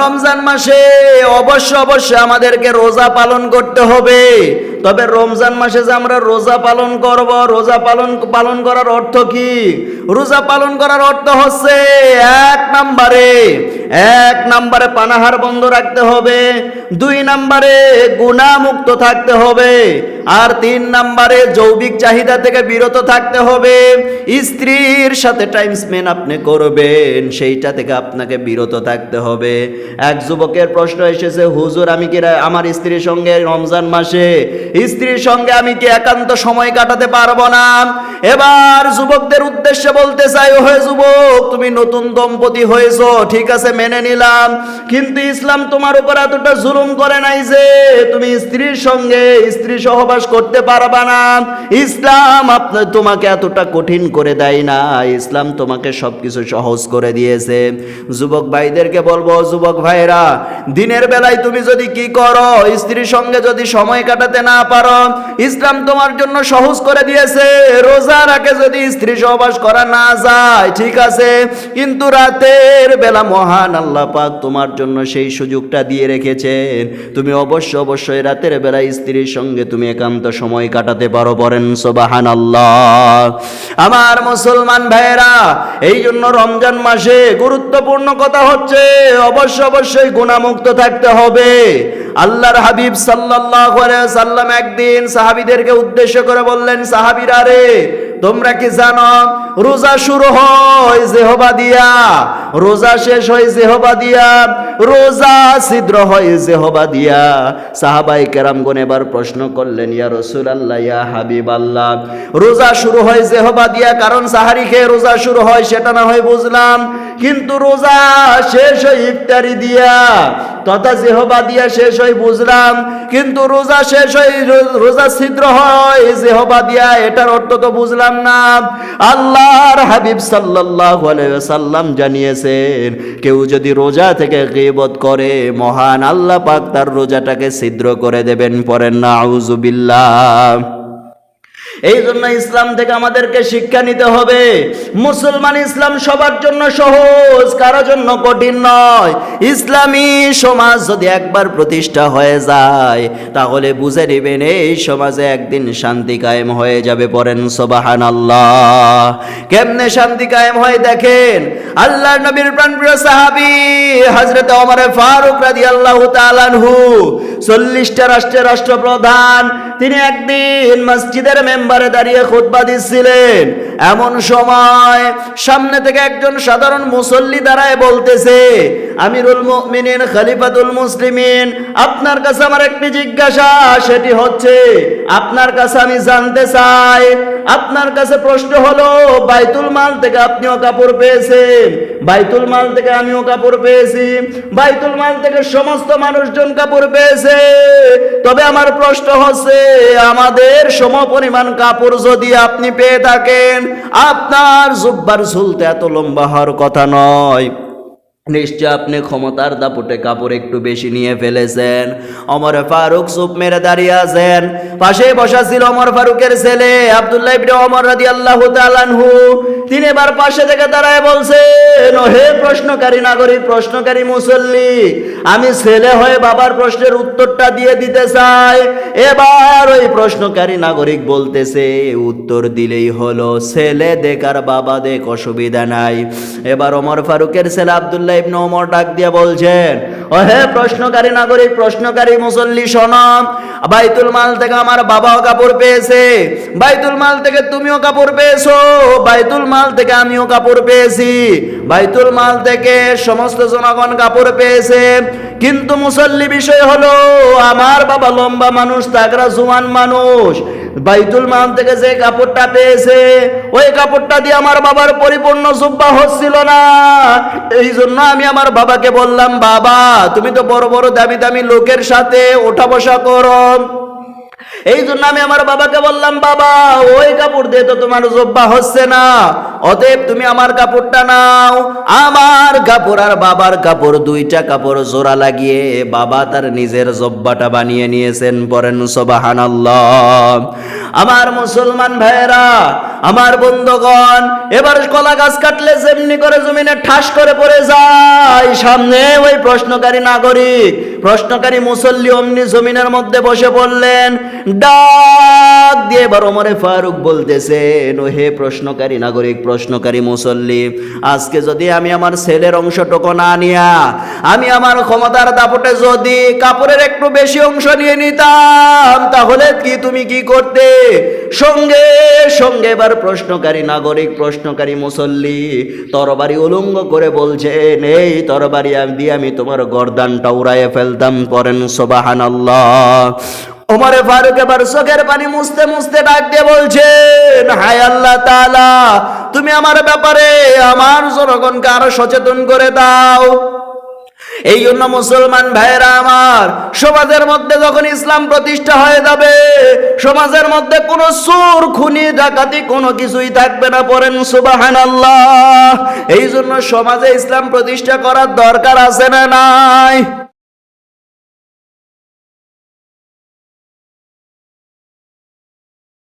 রমজান মাসে অবশ্য অবশ্য আমাদেরকে রোজা পালন করতে হবে। তবে রমজান মাসে যে আমরা রোজা পালন করব, রোজা পালন পালন করার অর্থ কি? রোজা পালন করার অর্থ হচ্ছে এক নম্বরে এক নম্বরে পানাহার বন্ধ রাখতে হবে, দুই নম্বরে গুণামুক্ত থাকতে হবে, আর তিন নম্বরে যৌবিক চাহিদা থেকে বিরত থাকতে হবে। স্ত্রীর সাথে টাইম স্পেন্ড আপনি করবেন, সেইটা থেকে আপনাকে বিরত থাকতে হবে। এক যুবকের প্রশ্ন এসেছে, হুজুর, আমি কি আমার স্ত্রীর সঙ্গে রমজান মাসে স্ত্রীর সঙ্গে আমি কি একান্ত সময় কাটাতে পারব না? এবার যুবকদের উদ্দেশ্যে বলতে চাই ও হে যুবক, তুমি নতুন দম্পতি হয়েছো, ঠিক আছে, মেনে নিলাম। কিন্তু ইসলাম তোমার উপর এতটা জুলুম করে নাই যে তুমি স্ত্রীর সঙ্গে স্ত্রী সহবাস করতে পারবা না। ইসলাম আপনার তোমাকে এতটা কঠিন করে দেয় না। ইসলাম তোমাকে সবকিছু সহজ করে দিয়েছে। যুবক ভাইদেরকে বলব, যুবক ভাইরা দিনের বেলায় তুমি যদি কি করো, স্ত্রীর সঙ্গে যদি সময় কাটাতে না পারো ইসলাম তোমার জন্য সহজ করে দিয়েছে। রোজা রাখে যদি স্ত্রী সহবাস করা না যায়, ঠিক আছে? কিন্তু রাতের বেলা মহান আল্লাহ পাক তোমার জন্য সেই সুযোগটা দিয়ে রেখেছেন। তুমি অবশ্য অবশ্যই রাতের বেলা স্ত্রীর সঙ্গে তুমি একান্ত সময় কাটাতে পারো বলেন সোবাহান আল্লাহ আমার মুসলমান ভাইয়েরা, এই জন্য রমজান মাসে গুরুত্বপূর্ণ কথা হচ্ছে, অবশ্য অবশ্যই গুণামুক্ত থাকতে হবে। আল্লাহর হাবিব সাল্লাল্লাহু সাল্লাম একদিন সাহাবীদেরকে উদ্দেশ্য করে বললেন, সাহাবীরা রে, তোমরা কি জানো, রোজা শুরু হয় জেহবা দিয়া, রোজা শেষ হয় জেহবা দিয়া, রোজা ছিদ্র হয় জেহবা দিয়া? সাহাবাই কেরামগণ এবার প্রশ্ন করলেন, ইয়া রসুল আল্লাহ ইয়া হাবিব আল্লাহ রোজা শুরু হয় জেহবা দিয়া, কারণ সাহারি খেয়ে রোজা শুরু হয় সেটা না হয় বুঝলাম, কিন্তু রোজা শেষ হয় ইফতারি দিয়া তথা জেহবা দিয়া শেষ হয় বুঝলাম, কিন্তু রোজা শেষ হয়, রোজা ছিদ্র হয়, জেহবা দিয়া, এটার অর্থ তো বুঝলাম না। আল্লাহর হাবিব আলাইহি সাল্লাম জানিয়েছেন, কেউ যদি রোজা থেকে গীবত করে, মহান আল্লাহ পাক তার রোজাটাকে ছিদ্র করে দেবেন পরেন না আউযুবিল্লাহ এই জন্য ইসলাম থেকে আমাদেরকে শিক্ষা নিতে হবে। মুসলমান ইসলাম সবার জন্য সহজ, কারও জন্য কঠিন নয়। ইসলামী সমাজ যদি একবার প্রতিষ্ঠা হয়ে যায়, তাহলে বুঝে নেবেন এই সমাজে একদিন শান্তি কায়েম হয়ে যাবে পরেন সোবাহান আল্লাহ কেমনে শান্তি কায়েম হয় দেখেন? আল্লাহ নবীর প্রাণপ্রিয় সাহাবি হজরত ওমর ফারুক রাদিয়াল্লাহু তাআলাহু চল্লিশটা রাষ্ট্রের রাষ্ট্রপ্রধান তিনি একদিন মসজিদের মেম্বারে দাঁড়িয়ে খুতবা দিচ্ছিলেন। এমন সময় সামনে থেকে একজন সাধারণ মুসল্লি দাঁড়ায় বলতেছে, আমিরুল মুমিনিন, খলিফাতুল মুসলিমিন, আপনার কাছে আমার একটি জিজ্ঞাসা, সেটি হচ্ছে, আপনার কাছে আমি জানতে চাই, আপনার কাছে প্রশ্ন হলো, বাইতুল মাল থেকে আপনিও কাপড় পেয়েছেন বাইতুল মাল থেকে আমিও কাপড় পেয়েছি, বাইতুল মাল থেকে সমস্ত মানুষজন কাপড় পেয়েছে। তবে আমার প্রশ্ন হচ্ছে, আমাদের সম পরিমাণ কাপড় যদি আপনি পেয়ে থাকেন, আপনার জুব্বার ঝুলতে এত লম্বা হওয়ার কথা নয়। নিশ্চয় আপনি ক্ষমতার দাপুটে কাপড় একটু বেশি নিয়ে ফেলেছেন। অমর ফারুক চুপ মেরে দাঁড়িয়ে আছেন। পাশে বসা ছিল অমর ফারুকের ছেলে আব্দুল্লাহ ইবনে অমর রাদিয়াল্লাহু তাআলাহু তিনি এবার পাশে থেকে দাঁড়ায় বলছেন হে প্রশ্নকারী নাগরিক, প্রশ্নকারী মুসল্লি, আমি ছেলে হয়ে বাবার প্রশ্নের উত্তরটা দিয়ে দিতে চাই। এবার ওই প্রশ্নকারী নাগরিক বলতেছে, উত্তর দিলেই হলো, ছেলে দেখ আর বাবা দেখ, অসুবিধা নাই। এবার অমর ফারুকের ছেলে আব্দুল্লাহ ইবনে ওমর ডাক দিয়ে বলছেন ও হে প্রশ্নকারী নাগরিক, প্রশ্নকারী মুসল্লি শোনম বাইতুল মাল থেকে আমার বাবাও কাপড় পেয়েছে, বাইতুল মাল থেকে তুমিও কাপড় পেয়েছ, বাইতুল মাল থেকে আমিও কাপড় পেয়েছি, বাইতুল মাল থেকে সমস্ত জনগণ কাপড় পেয়েছে, কিন্তু মুসল্লি বিষয় হলো, আমার বাবা লম্বা মানুষ তাকরা জুয়ান মানুষ বাইতুল মান থেকে যে কাপড়টা পেয়েছে, ওই কাপড়টা দিয়ে আমার বাবার পরিপূর্ণ জুব্বা হচ্ছিল না। এই জন্য আমি আমার বাবাকে বললাম, বাবা, তুমি তো বড় বড় দামি দামি লোকের সাথে ওঠা বসা করো। এই জন্য আমি আমার বাবাকে বললাম, বাবা, ওই কাপড় দিয়ে তো তোমার জব্বা হচ্ছে না। অতএব তুমি আমার কাপড়টা নাও। আমার কাপড় আর বাবার কাপড়, দুইটা কাপড় জোড়া লাগিয়ে বাবা তার নিজের জব্বাটা বানিয়ে নিয়েছেন পরেন সোবাহান আমার মুসলমান ভাইয়েরা, আমার বন্ধুগণ, এবার কলা গাছ কাটলে যেমনি করে জমিনে ঠাস করে পড়ে যায়, সামনে ওই প্রশ্নকারী নাগরিক প্রশ্নকারী মুসল্লি অমনি জমিনের মধ্যে বসে পড়লেন। ডাক দিয়ে এবার ওমরে ফারুক বলতেছেন ও হে প্রশ্নকারী নাগরিক, প্রশ্নকারী মুসল্লি, আজকে যদি আমি আমার ছেলের অংশটুকু না নিয়া, আমি আমার ক্ষমতার দাপটে যদি কাপড়ের একটু বেশি অংশ নিয়ে নিতাম, তাহলে কি তুমি কি করতে? সঙ্গে সঙ্গে এবার প্রশ্নকারী নাগরিক, প্রশ্নকারী মুসল্লি তরবারি উলঙ্গ করে বলছেন এই তরবারি দিয়ে আমি তোমার গর্দানটা উড়াইয়ে ফেলতাম পরেন সোবাহান ওমরে ফারুক এবার চোখের পানি মুছতে মুছতে ডাক দিয়ে বলছেন হায় আল্লাহ তাআলা, তুমি আমার ব্যাপারে আমার জনগণকে আরও সচেতন করে দাও। এই জন্য মুসলমান ভাইয়েরা আমার, সমাজের মধ্যে যখন ইসলাম প্রতিষ্ঠা হয়ে যাবে, সমাজের মধ্যে কোনো সুর খুনি, ডাকাতি কোনো কিছুই থাকবে না পড়েন সুবাহান আল্লাহ এই জন্য সমাজে ইসলাম প্রতিষ্ঠা করার দরকার আছে না নাই?